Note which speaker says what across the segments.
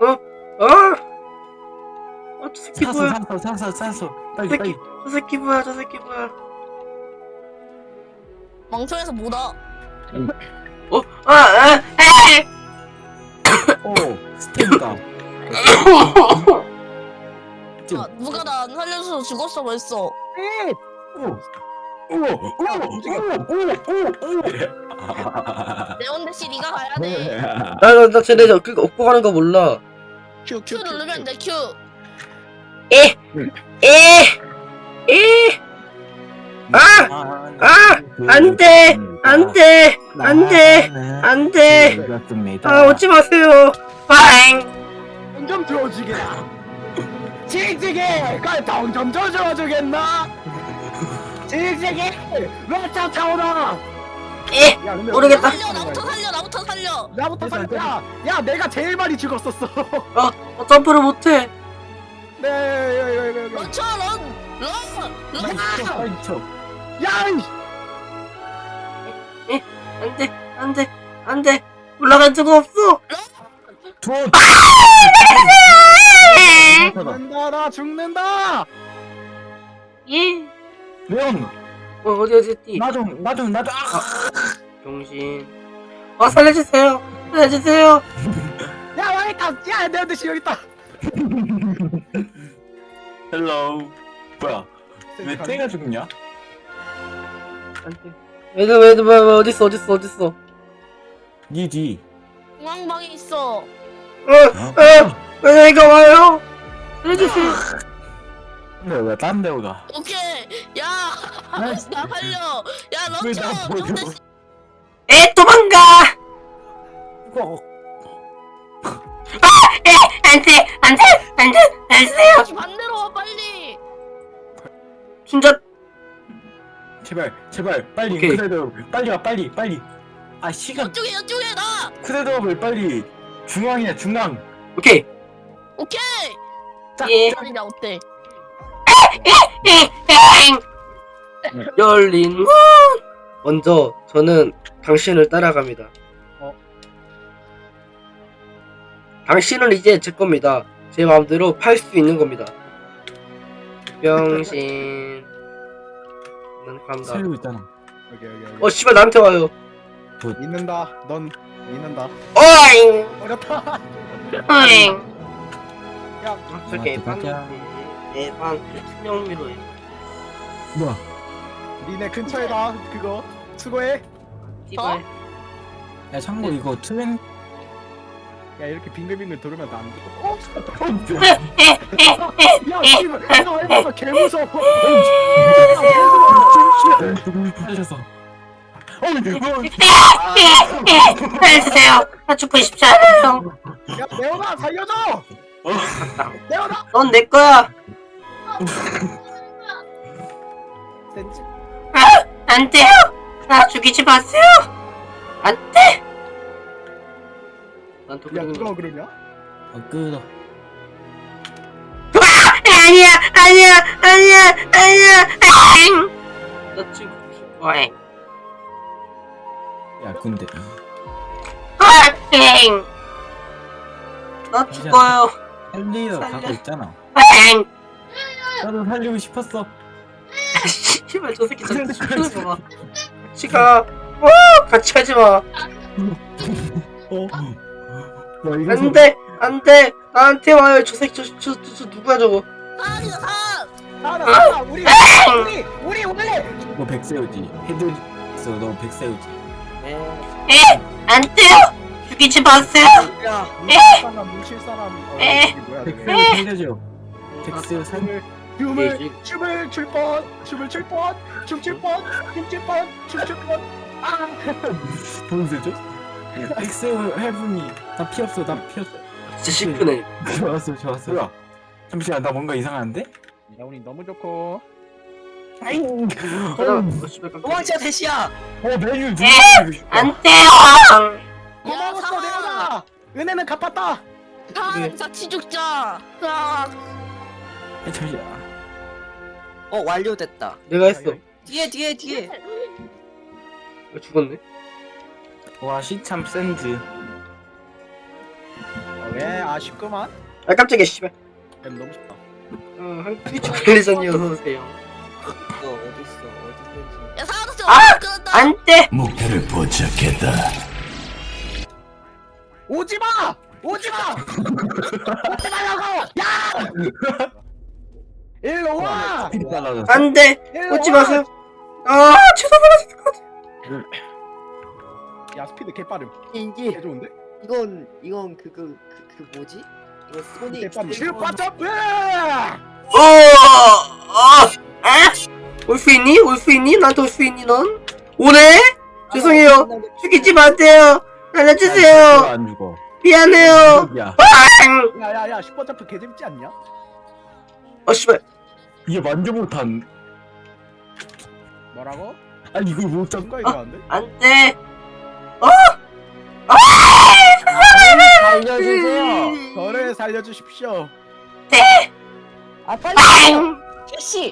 Speaker 1: 어? 어, 저 새끼 뭐야?
Speaker 2: 샀어 샀어 샀어 빨리
Speaker 1: 새끼.
Speaker 2: 빨리
Speaker 1: 저 새끼 뭐야? 저 새끼 뭐야?
Speaker 3: 멍청해서 못와
Speaker 1: 어? 아, 아, 에이!
Speaker 2: 오 스텝이다
Speaker 3: 아, 누가 나안 살려줘서 죽었어 벌써 레온데 씨 네가 가야 돼
Speaker 1: 나, 나, 나 쟤네 저 그거 업고 가는 거 몰라.
Speaker 3: Q 누르면 돼 Q
Speaker 1: 에! 에! 에! 아! 아! 안 돼! 안 돼! 안 돼! 안 돼!
Speaker 2: 그렇습니다
Speaker 1: 아, 오지 마세요! 빠잉!
Speaker 4: 점점 주어주겠나? 징징이 그걸 점점 더 주어주겠나? 징징이 왜 쫓아오나?
Speaker 1: 에!
Speaker 4: 야, 근데
Speaker 1: 모르겠다.
Speaker 3: 살려 나부터 살려 나부터 살려
Speaker 4: 나부터 살려 야, 야 내가 제일 많이 죽었었어
Speaker 1: 어, 점프를 못해.
Speaker 4: 네 야, 야, 야, 야, 야.
Speaker 3: 런쳐 런런
Speaker 2: 빨리
Speaker 4: 쳐야 이!
Speaker 1: 안 돼, 안 돼, 안 돼. 올라간 적 없어!
Speaker 2: 돈
Speaker 4: 죽는다 나 죽는다
Speaker 1: 예!
Speaker 2: 레온
Speaker 1: 어, 어디, 어디, 어디?
Speaker 2: 나좀나좀나좀
Speaker 1: 병신. 어, 살려주세요! 살려주세요!
Speaker 4: 야 있다 야내 아저씨 여기 있다
Speaker 2: 헬로 뭐야 왜 쟤가 죽냐
Speaker 1: 안 돼. 왜, 왜, 왜, 왜, 왜, 어딨어, 어딨어, 어딨어.
Speaker 2: 니뒤
Speaker 3: 중앙방에 있어
Speaker 1: 어, 어, 왜 내가 와요? 살려주세요.
Speaker 2: 근데 왜딴 데로 가?
Speaker 3: 오케이. 야나 살려.
Speaker 2: 야왜
Speaker 3: 런쳐
Speaker 2: 나 보여?
Speaker 3: 레온데씨.
Speaker 1: 에, 도망가!
Speaker 2: 이거
Speaker 1: 에, 안 돼, 안 돼, 안 돼, 살려주세요!
Speaker 3: 반대로 와 빨리.
Speaker 1: 진짜,
Speaker 2: 제발 제발 빨리
Speaker 1: 오케이.
Speaker 2: 크레드 빨리 와 빨리 빨리. 아 시간
Speaker 3: 이쪽에 이쪽에 나.
Speaker 2: 크레드업을 빨리. 중앙이야 중앙.
Speaker 1: 오케이.
Speaker 3: 오케이.
Speaker 2: 딱
Speaker 1: 예.
Speaker 3: 빨리냐 어때
Speaker 1: 열린 문! 먼저 저는 당신을 따라갑니다.
Speaker 4: 어?
Speaker 1: 당신은 이제 제 겁니다. 제 마음대로 팔 수 있는 겁니다. 병신. 난 간다.
Speaker 2: 살리고 있잖아
Speaker 4: 여기 여기 여기
Speaker 1: 어 씨발 나한테 와요.
Speaker 4: 믿는다 넌 믿는다
Speaker 1: 어잉!
Speaker 4: 어렵다
Speaker 1: 어잉!
Speaker 4: 야
Speaker 1: 저게
Speaker 2: 아, 진짜.
Speaker 1: 대반 투명미로 해.
Speaker 2: 뭐야
Speaker 4: 니네 근처에다 그거 수고해
Speaker 1: 띠발.
Speaker 2: 야 참고 이거 투명
Speaker 4: 야 이렇게 빙글빙글 돌으면 나안 죽어 어?
Speaker 2: 어?
Speaker 4: 야 씨발 이거 해봐서 개 무서워
Speaker 2: 살려서
Speaker 1: 살려주세요. 나 죽고 싶지 않아요.
Speaker 4: 야 레오나 살려줘 레오나
Speaker 1: 넌내 거야. 아, 안 돼요. 나 죽이지 마세요. 안 돼. 난
Speaker 4: 야
Speaker 1: 도둑이
Speaker 4: 누가 그러냐
Speaker 2: 어 끄다
Speaker 1: 아니야, 아니야, 아니야, 아니야. 엥. 너 죽고 싶어. 엥.
Speaker 2: 야 근데
Speaker 1: 아, 엥. 나 죽어요. 살려.
Speaker 2: 가고 있잖아
Speaker 1: 엥.
Speaker 2: 나도 살리고 싶었어
Speaker 1: 씨발 저 새끼 진짜 죽는 거 봐. 같이 가. 어, 같이 가지 마.
Speaker 2: 어? 뭐 이거
Speaker 1: 안 돼, 안 돼. 나한테 와요. 저 새끼 저, 저, 저, 저 누구야 저거?
Speaker 3: 사람이다 사람
Speaker 4: 나나 나 우리 우리 우리 우리
Speaker 2: 너 백세우지 헤드 있어 너 백세우지
Speaker 1: 에, 안 돼요. 죽이지 마세요.
Speaker 4: 야 무실 사람 무실 사람 어,
Speaker 1: 에.
Speaker 4: 이게 뭐야
Speaker 2: 백세우 살려줘 백세우 살
Speaker 4: 춤을 춤을 춤을 출뻔 춤을 출뻔 춤출 뻔 춤출 뻔 춤출 뻔아!
Speaker 2: 돈 세줘? 백세우 헬프미 나피 없어 나 피 없어.
Speaker 1: 진짜 시크네.
Speaker 2: 좋았어 좋았어. 뭐야? 잠시만 나 뭔가 이상한데?
Speaker 4: 야훈이 너무 좋고.
Speaker 2: 아잉!
Speaker 1: 어, 씨발 깜짝이야.
Speaker 5: 도망쳐 대시야!
Speaker 2: 어 메뉴
Speaker 1: 에?
Speaker 2: 누가
Speaker 1: 안 돼요.
Speaker 4: 고마웠어. 내가 은혜는 갚았다!
Speaker 3: 사람 같이 죽자! 아,
Speaker 2: 아, 잠시만
Speaker 5: 어 완료됐다.
Speaker 1: 내가 했어.
Speaker 5: 뒤에 뒤에 뒤에.
Speaker 1: 어, 죽었네.
Speaker 2: 와 시참 센즈.
Speaker 4: 왜 아 쉽구만?
Speaker 1: 아 깜짝이야 씨발.
Speaker 4: 엠 너무 쉽다.
Speaker 1: 어한 트위치 관리자님 어서오세요.
Speaker 5: 너 어딨어? 어디 있는지.
Speaker 3: 야 사라졌어.
Speaker 1: 아!
Speaker 3: 끊었다.
Speaker 1: 안 돼!
Speaker 6: 목표를 포착했다.
Speaker 4: 오지 마! 오지 마! 오지 말라고! 야 일로 와!
Speaker 1: 안돼.
Speaker 4: 일로
Speaker 1: 웃지
Speaker 4: 와!
Speaker 1: 마세요. 아 죄송합니다
Speaker 4: 야 스피드 개빠름.
Speaker 5: 이게
Speaker 4: 개 좋은데?
Speaker 5: 이건 이건 그거 그, 그 뭐지? 이거 소닉
Speaker 4: 개빠름. 슈퍼 점프
Speaker 1: 어어 올수 있니? 올 수 있니? 나한테 올수 있니 넌? 오네 죄송해요. 죽이지 마세요. 알려주세요.
Speaker 2: 안 죽어.
Speaker 1: 미안해요.
Speaker 2: 야.
Speaker 1: 빵!
Speaker 4: 야야야 슈퍼 점프 개 재밌지 않냐?
Speaker 1: 어 씨발
Speaker 2: 이게 완전 못한
Speaker 4: 뭐라고?
Speaker 2: 아니 이걸 못 잡.
Speaker 4: 순간 이상한데
Speaker 1: 안돼.
Speaker 5: 알려주세요.
Speaker 4: 저를 살려주십시오.
Speaker 5: 아 빨리
Speaker 1: 빵!
Speaker 5: 캐시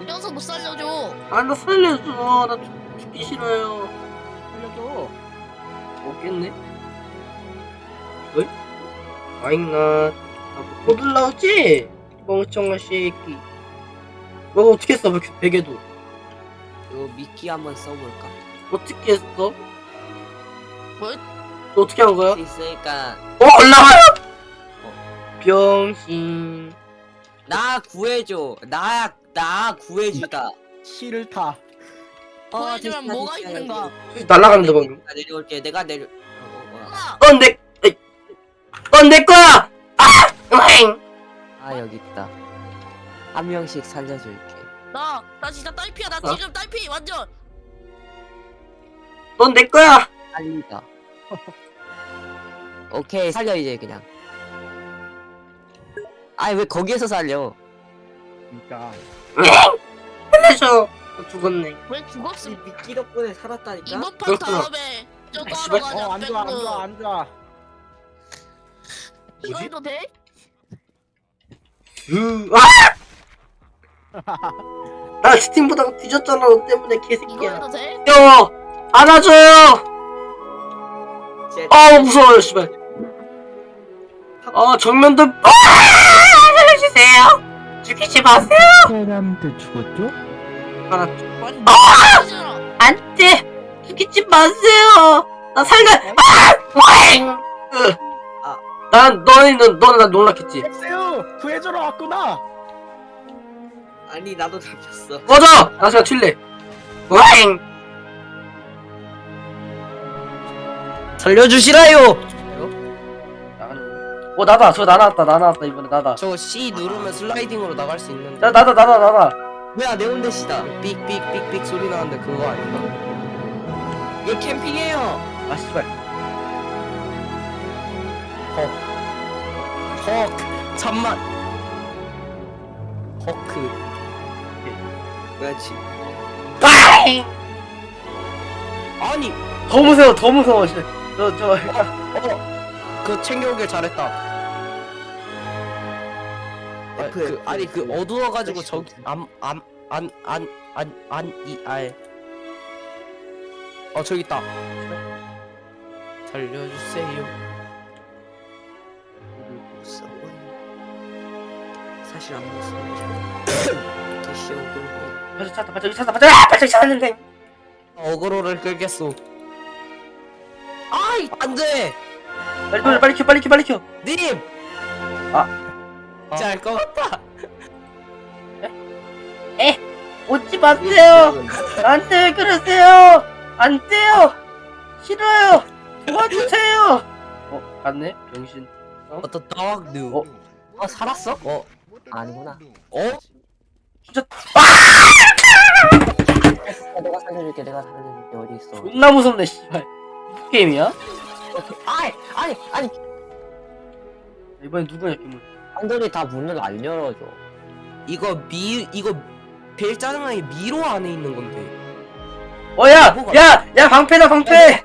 Speaker 3: 이 녀석 못 살려줘.
Speaker 1: 아 나 살려줘. 나 죽- 죽기 싫어요.
Speaker 4: 살려줘.
Speaker 1: 없겠네. 왜? 아잉나 못 올라오지? 멍청한 새끼 너 어떻게 했어 그 베개도
Speaker 5: 이거 미끼 한번 써볼까?
Speaker 1: 어떻게 했어?
Speaker 3: 뭐?
Speaker 1: 너 어떻게 한 거야?
Speaker 5: 수 있으니까
Speaker 1: 어 올라와요! 병신
Speaker 5: 나 구해줘 나나 구해주다
Speaker 4: 싫다
Speaker 5: 어, 됐다,
Speaker 3: 뭐가
Speaker 5: 됐다,
Speaker 3: 있는가?
Speaker 1: 날라갔는데 방금
Speaker 5: 내가 내려올게 내가 내려 어, 어, 어.
Speaker 3: 아,
Speaker 1: 넌 내, 넌내 거야! 아! 으잉!
Speaker 5: 아 여기 있다 한 명씩 살려줄게
Speaker 3: 나, 나 진짜 딸피야. 나
Speaker 1: 어?
Speaker 3: 지금 딸피 완전.
Speaker 1: 넌 내 거야!
Speaker 5: 살리다 오케이 살려 이제 그냥 아니 왜 거기에서 살려
Speaker 4: 그니까
Speaker 1: 으잉! 살려줘! 나 죽었네.
Speaker 3: 왜 죽었음?
Speaker 5: 미끼 덕분에 살았다니까
Speaker 3: 이번 판
Speaker 1: 그렇구나.
Speaker 3: 다음에 저거
Speaker 1: 아, 씨발.
Speaker 3: 하러 가자.
Speaker 4: 어안 좋아 안 좋아 안 좋아
Speaker 3: 이거 해도 돼?
Speaker 1: 으, 아! 나 스팀보다 뒤졌잖아, 너 때문에 개새끼야.
Speaker 3: 해도 돼?
Speaker 1: 요! 안아줘요! 아 무서워요, 씨발. 아, 정면도, 아! 살려주세요! 죽이지 마세요!
Speaker 2: 사람한테 죽었죠?
Speaker 1: 알았죠.
Speaker 3: 아니,
Speaker 1: 아!
Speaker 3: 아!
Speaker 1: 안 돼! 죽이지 마세요! 나 살려! 아!
Speaker 5: 아.
Speaker 1: 난, 너희는, 너는 나 놀랐겠지?
Speaker 4: 엑세우 구해주러 왔구나
Speaker 5: 아니 나도 잡혔어
Speaker 1: 꺼져! 나 지금 튈래. 와잉!
Speaker 5: 살려주시라요
Speaker 1: 어, 나다. 저 나 나왔다. 나 나왔다. 이번에 나다.
Speaker 5: 저 C 누르면 슬라이딩으로 나갈 수 있는데
Speaker 1: 나, 나다, 나다, 나다.
Speaker 5: 뭐야 네온데시다 삑삑삑삑 소리 나는데 그거 아닌가? 이거 캠핑이에요
Speaker 1: 아, 씨발.
Speaker 5: 헉 잠만 허크 뭐야지
Speaker 1: 와잉!
Speaker 5: 아니
Speaker 1: 더 무서워, 더 무서워. 씨. 저, 저,
Speaker 5: 어, 그 챙겨오길 잘했다. 아, 그, 아니 그 어두워가지고 저기 암암안안안안이 알 어 저기 있다. 살려주세요. 무서워. 사실 안 무서워. 개시 어그로.
Speaker 1: 발전 찾았다, 발전 찾았다, 발전, 아! 발전 찾았는데!
Speaker 5: 어그로를 끌겠소. 아이 안돼.
Speaker 1: 빨리 켜, 빨리 켜, 빨리 켜, 빨리 켜.
Speaker 5: 님.
Speaker 1: 아.
Speaker 5: 진짜 알것 같다.
Speaker 1: 오지 마세요! 안 돼, 왜 그러세요! 안 돼요! 싫어요! 도와주세요! 어, 갔네? 병신.
Speaker 5: 어떤 do?
Speaker 1: 어?
Speaker 5: 어 살았어? 어 아니구나. 어?
Speaker 1: 진짜,
Speaker 5: 내가 살려줄게. 내가 살려줄게. 어디 있어?
Speaker 1: 존나 무섭네, 씨발. 무슨 게임이야?
Speaker 5: 아이 아니 아니
Speaker 1: 이번엔 누구야, 괴물?
Speaker 5: 한들이 다 문을 안 열어줘. 이거 미 이거 제일 짜증나게 미로 안에 있는 건데.
Speaker 1: 어, 야! 야! 야, 방패다, 방패!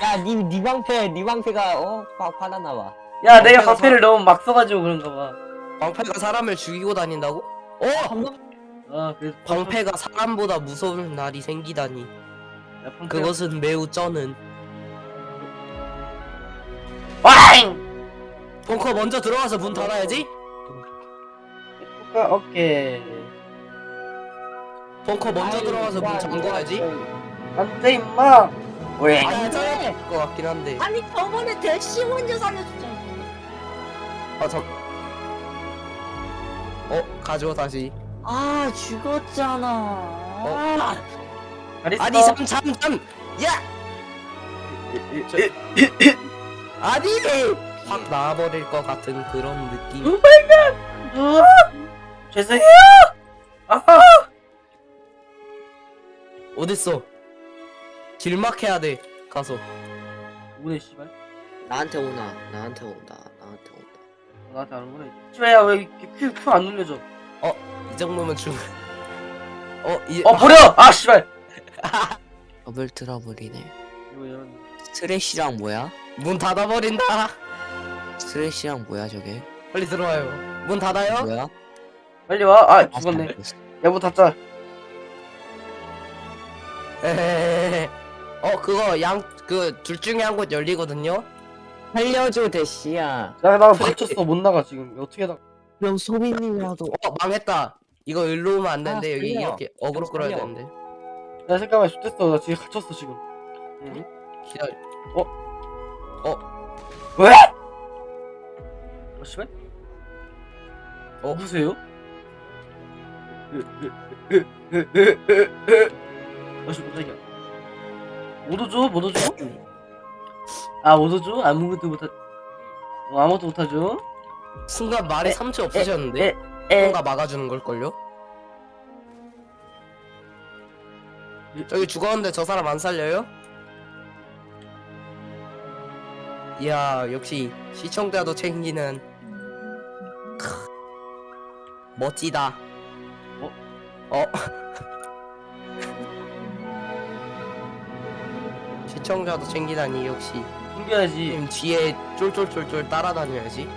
Speaker 5: 야니 니 방패 니 방패가 어 화, 화났나 봐.
Speaker 1: 야, 내가
Speaker 5: 방패가
Speaker 1: 방패를 너무 막 써가지고 그런가 봐.
Speaker 5: 방패가 사람을 죽이고 다닌다고? 어
Speaker 1: 아, 그래서.
Speaker 5: 방패가 사람보다 무서운 날이 생기다니.
Speaker 1: 야, 방패.
Speaker 5: 그것은 매우 쩌는.
Speaker 1: 와잉!
Speaker 5: 벙커 먼저 들어가서 문 닫아야지.
Speaker 1: 아, 오케이.
Speaker 5: 벙커 먼저 들어가서 문 잠궈야지.
Speaker 1: 안돼 임마. 왜?
Speaker 5: 아, 잘할 것 같긴 한데.
Speaker 3: 아니 저번에 대시 먼저 살려줬잖아.
Speaker 5: 아, 잠. 어, 가져 다시.
Speaker 3: 아 죽었잖아. 아.
Speaker 5: 아니, 잠, 잠, 잠. 야, 아니. 확 나와버릴 것 같은 그런 느낌.
Speaker 1: 어? 죄송해요. 아하.
Speaker 5: 어딨어? 길막해야 돼. 가서.
Speaker 1: 오네 씨발.
Speaker 6: 나한테 오나 나한테 온다 나한테 온다
Speaker 1: 나한테 안 오네. 씨발 야 왜 큐큐안 눌려져?
Speaker 5: 이 정도면 죽. 어, 이.
Speaker 1: 어 버려. 아 씨발.
Speaker 6: 더블 트러블이네
Speaker 1: 이거 이런.
Speaker 6: 스트레시랑 뭐야?
Speaker 5: 문 닫아버린다.
Speaker 6: 스트레시랑 뭐야 저게?
Speaker 5: 빨리 들어와요. 문 닫아요?
Speaker 6: 뭐야?
Speaker 1: 빨리 와. 아
Speaker 6: 아,
Speaker 1: 죽었네.
Speaker 6: 잘못했어.
Speaker 1: 야뭐 닫자.
Speaker 5: 에헤헤헤. 어, 그거 양, 그, 둘 중에 한 곳 열리거든요?
Speaker 6: 살려줘 대시야
Speaker 1: 야나 갇혔어 못 나가 지금. 어떻게 나?
Speaker 6: 그럼 소민님이라도
Speaker 5: 어, 망했다. 이거 일로 오면 안 되는데,
Speaker 6: 아,
Speaker 5: 여기
Speaker 6: 살려.
Speaker 5: 이렇게 어그로 끌어야. 되는데.
Speaker 1: 야 잠깐만 죽겠어. 나 지금 갇혔어 지금. 응?
Speaker 5: 기다려.
Speaker 1: 왜? 어 씨발.
Speaker 5: 어?
Speaker 1: 누구세요? 아씨 깜짝이야. 못 오죠? 못 오죠? 아, 못 오죠? 아무것도 못하, 어, 아무것도 못하죠?
Speaker 5: 순간 말에
Speaker 1: 에,
Speaker 5: 3초 없어졌는데?
Speaker 1: 에, 에,
Speaker 5: 뭔가 막아주는 걸걸요? 저기 죽었는데 저 사람 안 살려요? 이야 역시 시청자도 챙기는 크, 멋지다
Speaker 1: 어?
Speaker 5: 어? 시청자도 챙기다니 역시
Speaker 1: 숨겨야지.
Speaker 5: 님 뒤에 쫄쫄쫄쫄 따라다녀야지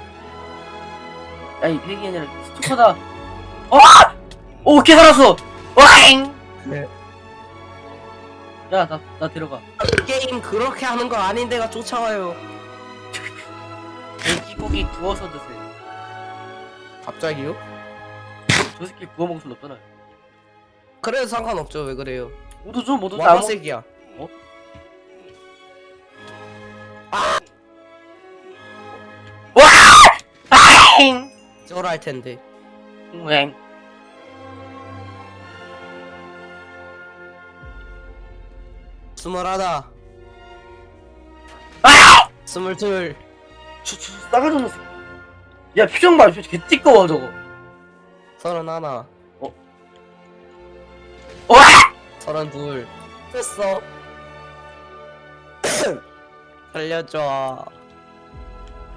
Speaker 1: 아니, 팩이 아니라 스토커다. 어! 오, 걔 살았어! 와잉!
Speaker 5: 네.
Speaker 1: 야, 나, 나 데려가.
Speaker 5: 게임 그렇게 하는 거 아닌데가 쫓아와요
Speaker 1: 돼지고기 구워서 드세요.
Speaker 5: 갑자기요?
Speaker 1: 저 새끼 구워 먹을 순 없잖아요.
Speaker 5: 그래도 상관없죠 왜 그래요
Speaker 1: 못 오죠? 못 오죠? 아무,
Speaker 5: 와마색이야 쩔할 텐데
Speaker 1: 웽.
Speaker 5: 스물하다
Speaker 1: 아!
Speaker 5: 스물둘
Speaker 1: 저, 저, 싸가지 없는 새끼. 야, 표정 봐. 개 띠꺼워, 저거.
Speaker 5: 서른하나
Speaker 1: 와!
Speaker 5: 서른둘 됐어 살려줘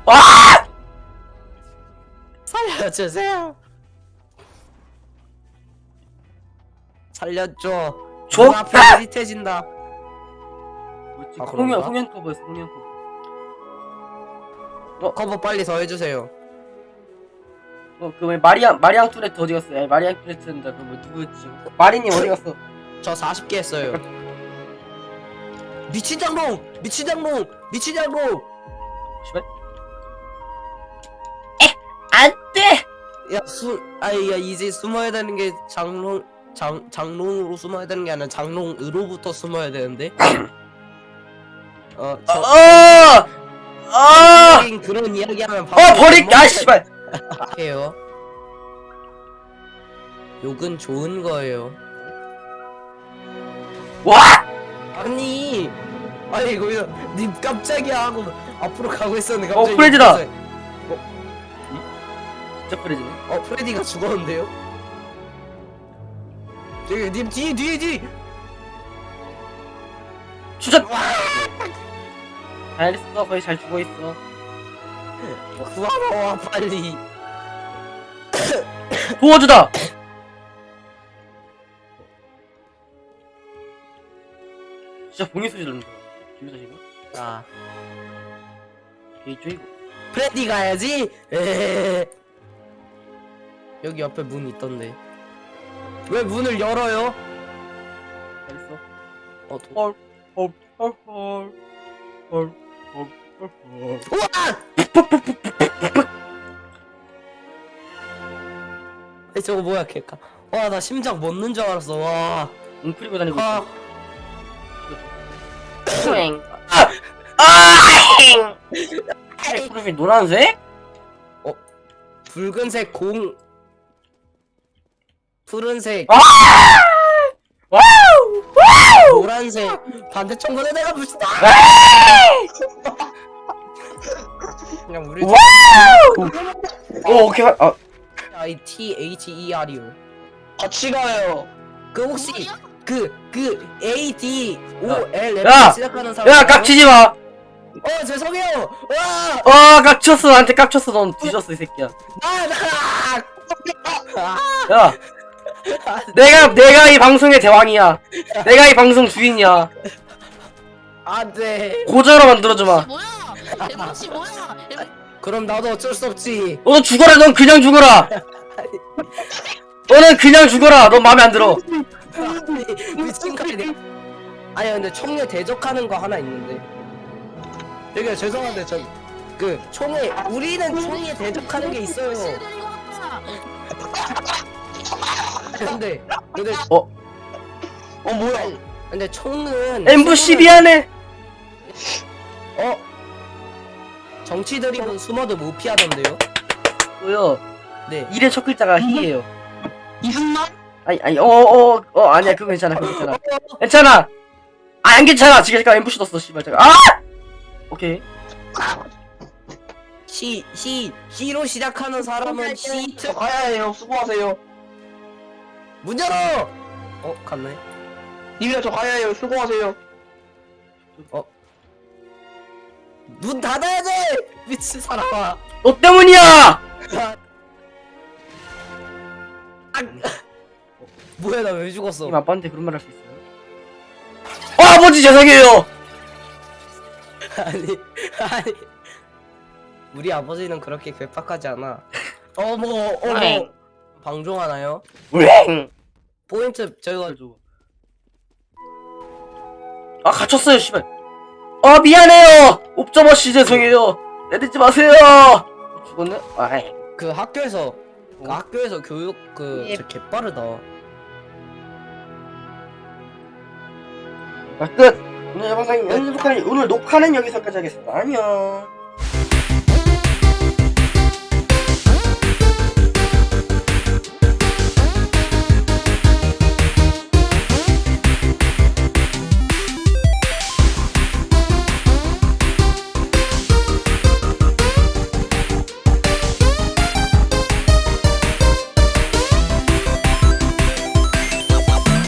Speaker 1: 와!
Speaker 5: 살려주세요 살려줘
Speaker 1: 줘?
Speaker 5: 눈 앞에 흐릿해진다
Speaker 1: 뭐지?
Speaker 5: 아,
Speaker 1: 홍연,
Speaker 5: 그런가?
Speaker 1: 홍연 커버였어, 홍연 커버.
Speaker 5: 커버 빨리 더 해주세요
Speaker 1: 어, 그, 왜, 마리앙, 마리앙 뚜레트 어디 갔어? 야, 마리앙 뚜레트인데, 그, 뭐, 누구였지? 마리님 어디 갔어?
Speaker 5: 저 40개 했어요 미친 장롱 미친 장롱 미친 장롱
Speaker 1: 씨발. 에! 안 돼!
Speaker 5: 야, 수, 아이, 야, 이제 숨어야 되는 게 장롱, 장, 장롱으로 숨어야 되는 게 아니라 장롱으로부터 숨어야 되는데? 어,
Speaker 1: 어,
Speaker 5: 저,
Speaker 1: 어! 어!
Speaker 5: 개인 그런 이야기 하면
Speaker 1: 어, 버릴게! 아, 씨발!
Speaker 5: 해요. 욕은 좋은 거예요.
Speaker 1: 와!
Speaker 5: 아니, 아니, 거기서, 님 깜짝이야 하고 앞으로 가고 있었는데
Speaker 1: 어,
Speaker 5: 갑자기.
Speaker 1: 프레디다!
Speaker 5: 옆에서-
Speaker 1: 진짜 프레지네.
Speaker 5: 어, 프레디가 죽었는데요? 저기, 님 뒤에, 뒤에, 뒤에!
Speaker 1: 진짜! 잘했어, 거의 잘 죽어 있어.
Speaker 5: 구하러 와, 빨리.
Speaker 1: 도와주다! 진짜 봉이 소리 나는다. 기분자신가?
Speaker 5: 아.
Speaker 1: 개 쪼이고.
Speaker 5: 프레디 가야지. 에헤헤. 여기 옆에 문 있던데. 왜 문을 열어요?
Speaker 1: 알았어.
Speaker 5: 어, 도...
Speaker 1: 헐, 헐, 헐, 헐, 헐, 헐, 헐, 헐.
Speaker 5: 우와! 에, 저거 뭐야, 걔가. 와, 나 심장 멎는 줄 알았어, 와.
Speaker 1: 눈 뿌리고 다니고
Speaker 5: 아.
Speaker 1: 있어. 쉥. 아! 아! 아, 아. 푸른색 노란색?
Speaker 5: 어, 붉은색 공, 푸른색
Speaker 1: 아! 와우!
Speaker 5: 노란색. 반대쪽 거는 내가 부시다. 그냥 우리
Speaker 1: 와우! 오 오케이. 아.
Speaker 5: I T H E R U
Speaker 4: 같이 가요.
Speaker 5: 그 혹시
Speaker 3: 뭐야?
Speaker 5: 그그 A D O L
Speaker 1: 야!
Speaker 5: 시작하는 사람
Speaker 1: 야 깍치지 마!
Speaker 5: 어 죄송해요. 와!
Speaker 1: 어 깍쳤어. 나한테 깍쳤어. 넌 뒤졌어 이 새끼야.
Speaker 5: 나 나!
Speaker 1: 야 내가 내가 이 방송의 대왕이야 내가 이 방송 주인이야
Speaker 5: 안돼
Speaker 1: 고저로 만들어주마
Speaker 3: 뭐야? MC 뭐야?
Speaker 5: 그럼 나도 어쩔 수 없지
Speaker 1: 너도 죽어라 넌 그냥 죽어라 너는 그냥 죽어라 넌 마음에 안 들어
Speaker 5: 미친 거 아니야 아니 근데 총에 대적하는 거 하나 있는데 되게 죄송한데 전 그 총에 우리는 총에 대적하는 게 있어요 근데 근데
Speaker 1: 어?
Speaker 5: 어 뭐야? 근데 총은
Speaker 1: 엠부시 미안해
Speaker 5: 어? 정치 드립은 숨어도 못 피하던데요?
Speaker 1: 뭐요?
Speaker 5: 네.
Speaker 1: 일의 첫 글자가 희예요.
Speaker 3: 이승만?
Speaker 1: 아니 아니 어어어 어, 아니야 그거 괜찮아 그거 괜찮아. 괜찮아. 아, 안 괜찮아. 지금 잠깐 엠부시 넣었어 씨발. 잠깐 아! 오케이.
Speaker 5: 시, 시, 시로 시작하는 사람은 시트.
Speaker 4: 저 가야 해요 수고하세요
Speaker 5: 문 열어! 어 갔네.
Speaker 4: 님이랑 저 가야 해요. 수고하세요.
Speaker 5: 문 닫아야 돼! 미친 사람아.
Speaker 1: 너 때문이야!
Speaker 5: 아, 뭐야 나 왜 죽었어?
Speaker 1: 님 아빠한테 그런 말 할 수 있어요? 아 아버지 죄송해요!
Speaker 5: 아니 아니. 우리 아버지는 그렇게 괴팍하지 않아. 어머 어머.
Speaker 1: 응.
Speaker 5: 방종하나요? 포인트 저희가
Speaker 1: 아 갇혔어요 씨발. 아 미안해요. 옵저버씨 죄송해요. 내리지 마세요. 죽었네? 아이
Speaker 5: 그 학교에서 그 학교에서 교육 그
Speaker 1: 예.
Speaker 5: 진짜 개빠르다.
Speaker 1: 아, 끝. 오늘 영상이 오늘 녹화는 여기서까지 하겠습니다. 안녕